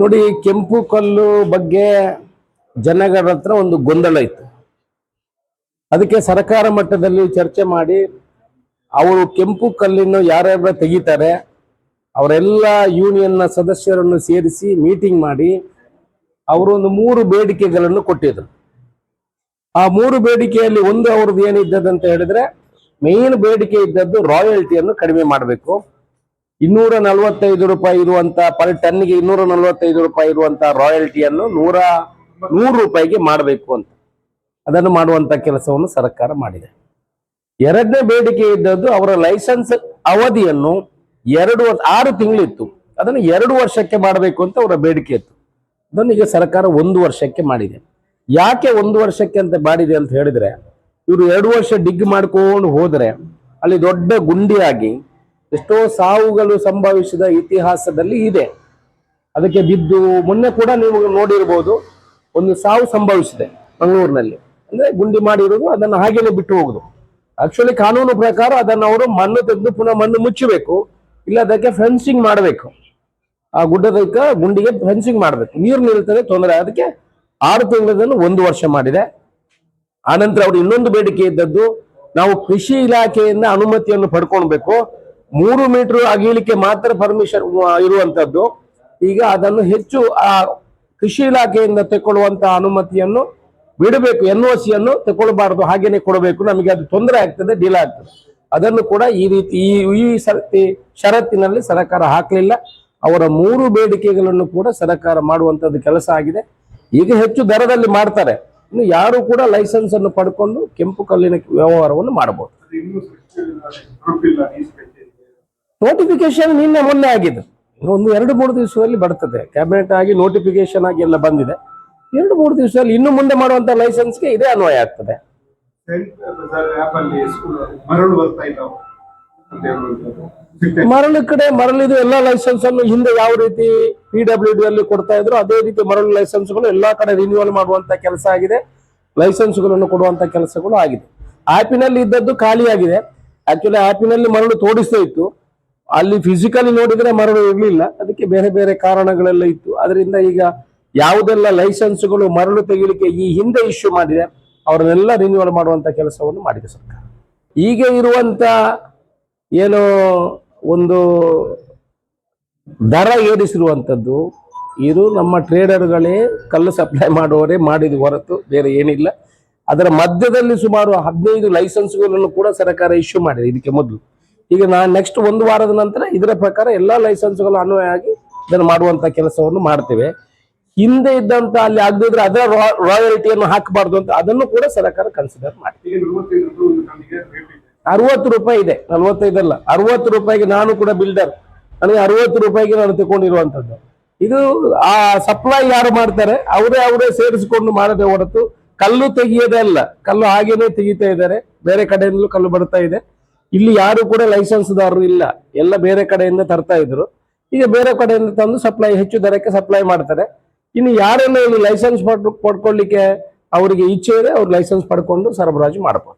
ನೋಡಿ, ಕೆಂಪು ಕಲ್ಲು ಬಗ್ಗೆ ಜನಗಳ ಹತ್ರ ಒಂದು ಗೊಂದಲ ಇತ್ತು. ಅದಕ್ಕೆ ಸರ್ಕಾರ ಮಟ್ಟದಲ್ಲಿ ಚರ್ಚೆ ಮಾಡಿ, ಅವರು ಕೆಂಪು ಕಲ್ಲಿನ ಯಾರ್ಯಾರ ತೆಗಿತಾರೆ, ಅವರೆಲ್ಲ ಯೂನಿಯನ್ನ ಸದಸ್ಯರನ್ನು ಸೇರಿಸಿ ಮೀಟಿಂಗ್ ಮಾಡಿ, ಅವರು ಒಂದು ಮೂರು ಬೇಡಿಕೆಗಳನ್ನು ಕೊಟ್ಟಿದ್ರು. ಆ ಮೂರು ಬೇಡಿಕೆಯಲ್ಲಿ ಒಂದು ಅವ್ರದ್ದು ಏನಿದ್ದದಂತ ಹೇಳಿದ್ರೆ ಮೇನ್ ಬೇಡಿಕೆ ಇದ್ದದ್ದು ರಾಯಲ್ಟಿಯನ್ನು ಕಡಿಮೆ ಮಾಡಬೇಕು. ಇನ್ನೂರ ನಲವತ್ತೈದು ರೂಪಾಯಿ ಇರುವಂತ, ಪರ್ ಟನ್ಗೆ ಇನ್ನೂರ ನಲವತ್ತೈದು ರೂಪಾಯಿ ಇರುವಂತ ರಾಯಲ್ಟಿಯನ್ನು ನೂರ, ನೂರು ರೂಪಾಯಿಗೆ ಮಾಡಬೇಕು ಅಂತ. ಅದನ್ನು ಮಾಡುವಂತ ಕೆಲಸವನ್ನು ಸರ್ಕಾರ ಮಾಡಿದೆ. ಎರಡನೇ ಬೇಡಿಕೆ ಇದ್ದದ್ದು ಅವರ ಲೈಸೆನ್ಸ್ ಅವಧಿಯನ್ನು ಎರಡು ಆರು ತಿಂಗಳಿತ್ತು. ಅದನ್ನು ಎರಡು ವರ್ಷಕ್ಕೆ ಮಾಡಬೇಕು ಅಂತ ಅವರ ಬೇಡಿಕೆ ಇತ್ತು. ಅದನ್ನು ಈಗ ಸರ್ಕಾರ ಒಂದು ವರ್ಷಕ್ಕೆ ಮಾಡಿದೆ. ಯಾಕೆ ಒಂದು ವರ್ಷಕ್ಕೆ ಅಂತ ಮಾಡಿದೆ ಅಂತ ಹೇಳಿದ್ರೆ, ಇವರು ಎರಡು ವರ್ಷ ಡಿಗ್ ಮಾಡ್ಕೊಂಡು ಹೋದ್ರೆ, ಅಲ್ಲಿ ದೊಡ್ಡ ಗುಂಡಿಯಾಗಿ ಎಷ್ಟೋ ಸಾವುಗಳು ಸಂಭವಿಸಿದ ಇತಿಹಾಸದಲ್ಲಿ ಇದೆ. ಅದಕ್ಕೆ ಬಿದ್ದು ಮೊನ್ನೆ ಕೂಡ ನೀವು ನೋಡಿರ್ಬೋದು, ಒಂದು ಸಾವು ಸಂಭವಿಸಿದೆ ಮಂಗಳೂರಿನಲ್ಲಿ. ಅಂದ್ರೆ ಗುಂಡಿ ಮಾಡಿರೋದು, ಅದನ್ನು ಹಾಗೇನೆ ಬಿಟ್ಟು ಹೋಗುದು. ಆಕ್ಚುಲಿ ಕಾನೂನು ಪ್ರಕಾರ ಅದನ್ನು ಅವರು ಮಣ್ಣು ತೆಗೆದು ಪುನಃ ಮಣ್ಣು ಮುಚ್ಚಬೇಕು, ಇಲ್ಲ ಅದಕ್ಕೆ ಫೆನ್ಸಿಂಗ್ ಮಾಡಬೇಕು. ಆ ಗುಡ್ಡದಕ್ಕೆ ಗುಂಡಿಗೆ ಫೆನ್ಸಿಂಗ್ ಮಾಡಬೇಕು. ನೀರು ನಿಲ್ತದೆ, ತೊಂದರೆ ಅದಕ್ಕೆ ಆರು ತಿಂಗಳದನ್ನು ಒಂದು ವರ್ಷ ಮಾಡಿದೆ. ಆನಂತರ ಅವರು ಇನ್ನೊಂದು ಬೇಡಿಕೆ ಇದ್ದದ್ದು, ನಾವು ಕೃಷಿ ಇಲಾಖೆಯಿಂದ ಅನುಮತಿಯನ್ನು ಪಡ್ಕೊಳ್ಬೇಕು. ಮೂರು ಮೀಟರ್ ಅಗೀಲಿಕ್ಕೆ ಮಾತ್ರ ಪರ್ಮಿಷನ್ ಇರುವಂತದ್ದು. ಈಗ ಅದನ್ನು ಹೆಚ್ಚು, ಆ, ಕೃಷಿ ಇಲಾಖೆಯಿಂದ ತೆಕ್ಕೊಳ್ಳುವಂತಹ ಅನುಮತಿಯನ್ನು ಬಿಡಬೇಕು ಎನ್ ಒ ಸಿಯನ್ನು ತಗೊಳ್ಬಾರ್ದು ಹಾಗೇನೆ ಕೊಡಬೇಕು. ನಮಗೆ ಅದು ತೊಂದರೆ ಆಗ್ತದೆ, ಡೀಲ್ ಆಗ್ತದೆ. ಅದನ್ನು ಕೂಡ ಈ ರೀತಿ, ಈ ಈ ಸರ್ತಿ, ಷರತ್ತಿನಲ್ಲಿ ಸರ್ಕಾರ ಹಾಕಲಿಲ್ಲ. ಅವರ ಮೂರು ಬೇಡಿಕೆಗಳನ್ನು ಕೂಡ ಸರ್ಕಾರ ಮಾಡುವಂತದ್ದು ಕೆಲಸ ಆಗಿದೆ. ಈಗ ಹೆಚ್ಚು ದರದಲ್ಲಿ ಮಾಡ್ತಾರೆ. ಇನ್ನು ಯಾರು ಕೂಡ ಲೈಸೆನ್ಸ್ ಅನ್ನು ಪಡ್ಕೊಂಡು ಕೆಂಪು ಕಲ್ಲಿನ ವ್ಯವಹಾರವನ್ನು ಮಾಡಬಹುದು ಇನ್ನೂ ಗ್ರೂಪಿಲ್ಲ ಈ ಸ್ಪೆಷಲ್ ನೋಟಿಫಿಕೇಶನ್ ನಿನ್ನೆ ಮೊನ್ನೆ ಆಗಿದೆ ಒಂದು ಎರಡು ಮೂರು ದಿವಸದಲ್ಲಿ ಬರ್ತದೆ. ಕ್ಯಾಬಿನೆಟ್ ಆಗಿ ನೋಟಿಫಿಕೇಶನ್ ಆಗಿ ಎಲ್ಲ ಬಂದಿದೆ. ಎರಡು ಮೂರು ದಿವಸದಲ್ಲಿ ಇನ್ನು ಮುಂದೆ ಮಾಡುವಂತ ಲೈಸೆನ್ಸ್ಗೆ ಇದೇ ಅನ್ವಯ ಆಗ್ತದೆ. ಮರಳು ಕಡೆ ಮರಳಿದು ಎಲ್ಲ ಲೈಸೆನ್ಸ್ ಅನ್ನು ಹಿಂದೆ ಯಾವ ರೀತಿ ಪಿ ಡಬ್ಲ್ಯೂ ಡಿ ಅಲ್ಲಿ ಕೊಡ್ತಾ ಇದ್ರು, ಅದೇ ರೀತಿ ಮರಳು ಲೈಸೆನ್ಸ್ಗಳು ಎಲ್ಲಾ ಕಡೆ ರಿನ್ಯೂವಲ್ ಮಾಡುವಂತ ಕೆಲಸ ಆಗಿದೆ. ಲೈಸೆನ್ಸ್ಗಳನ್ನು ಕೊಡುವಂತ ಕೆಲಸಗಳು ಆಗಿದೆ. ಆಪಿನಲ್ಲಿ ಇದ್ದದ್ದು ಖಾಲಿಯಾಗಿದೆ. ಆಕ್ಚುಲಿ ಆಪಿನಲ್ಲಿ ಮರಳು ತೋಡಿಸ್ತಾ ಇತ್ತು. ಅಲ್ಲಿ ಫಿಸಿಕಲಿ ನೋಡಿದ್ರೆ ಮರಳು ಇರಲಿಲ್ಲ. ಅದಕ್ಕೆ ಬೇರೆ ಬೇರೆ ಕಾರಣಗಳೆಲ್ಲ ಇತ್ತು. ಅದರಿಂದ ಈಗ ಯಾವುದೆಲ್ಲ ಲೈಸೆನ್ಸ್ಗಳು ಮರಳು ತೆಗಿಲಿಕ್ಕೆ ಈ ಹಿಂದೆ ಇಶ್ಯೂ ಮಾಡಿದೆ, ಅವರನ್ನೆಲ್ಲ ರಿನ್ಯೂವಲ್ ಮಾಡುವಂತ ಕೆಲಸವನ್ನು ಮಾಡಿದೆ ಸರ್ಕಾರ. ಈಗ ಇರುವಂತ ಏನು ಒಂದು ದರ ಏರಿಸಿರುವಂಥದ್ದು ಇದು ನಮ್ಮ ಟ್ರೇಡರ್ಗಳೇ ಕಲ್ಲು ಸಪ್ಲೈ ಮಾಡುವವರೇ ಮಾಡಿದ ಹೊರತು ಬೇರೆ ಏನಿಲ್ಲ. ಅದರ ಮಧ್ಯದಲ್ಲಿ ಸುಮಾರು ಹದಿನೈದು ಲೈಸೆನ್ಸ್ಗಳನ್ನು ಕೂಡ ಸರ್ಕಾರ ಇಶ್ಯೂ ಮಾಡಿದೆ, ಇದಕ್ಕೆ ಮೊದಲು. ಈಗ ನಾ ನೆಕ್ಸ್ಟ್ ಒಂದು ವಾರದ ನಂತರ ಇದರ ಪ್ರಕಾರ ಎಲ್ಲ ಲೈಸೆನ್ಸ್ಗಳು ಅನ್ವಯ ಆಗಿ ಇದನ್ನು ಮಾಡುವಂತ ಕೆಲಸವನ್ನು ಮಾಡ್ತೇವೆ. ಹಿಂದೆ ಇದ್ದಂತ ಅಲ್ಲಿ ಆಗದಿದ್ರೆ ಅದರ ರಾಯಲ್ಟಿಯನ್ನು ಹಾಕಬಾರ್ದು ಅಂತ ಅದನ್ನು ಕೂಡ ಸರ್ಕಾರ ಕನ್ಸಿಡರ್ ಮಾಡ್ತೀವಿ. ಅರವತ್ತು ರೂಪಾಯಿ ಇದೆ. ನಲ್ವತ್ತೈದಲ್ಲ. ಅರವತ್ತು ರೂಪಾಯಿಗೆ ನಾನು ಕೂಡ ಬಿಲ್ಡರ್ ನನಗೆ ಅರವತ್ತು ರೂಪಾಯಿಗೆ ನಾನು ತಗೊಂಡಿರುವಂತದ್ದು. ಇದು ಆ ಸಪ್ಲೈ ಯಾರು ಮಾಡ್ತಾರೆ? ಅವರೇ ಅವರೇ ಸೇರಿಸಿಕೊಂಡು ಮಾಡದೆ ಹೊರತು ಕಲ್ಲು ತೆಗಿಯೋದೇ ಅಲ್ಲ. ಕಲ್ಲು ಹಾಗೇನೆ ತೆಗಿತಾ ಇದ್ದಾರೆ. ಬೇರೆ ಕಡೆಯಿಂದಲೂ ಕಲ್ಲು ಬರ್ತಾ ಇದೆ. ಇಲ್ಲಿ ಯಾರು ಕೂಡ ಲೈಸೆನ್ಸ್ದಾರರು ಇಲ್ಲ. ಎಲ್ಲ ಬೇರೆ ಕಡೆಯಿಂದ ತರ್ತಾ ಇದ್ರು. ಈಗ ಬೇರೆ ಕಡೆಯಿಂದ ತಂದು ಸಪ್ಲೈ, ಹೆಚ್ಚು ದರಕ್ಕೆ ಸಪ್ಲೈ ಮಾಡ್ತಾರೆ. ಇನ್ನು ಯಾರೆಲ್ಲ ಇಲ್ಲಿ ಲೈಸೆನ್ಸ್ ಪಡ್ಕೊಳ್ಲಿಕ್ಕೆ ಅವರಿಗೆ ಇಚ್ಛೆ ಇದೆ, ಅವ್ರು ಲೈಸೆನ್ಸ್ ಪಡ್ಕೊಂಡು ಸರಬರಾಜು ಮಾಡಬಹುದು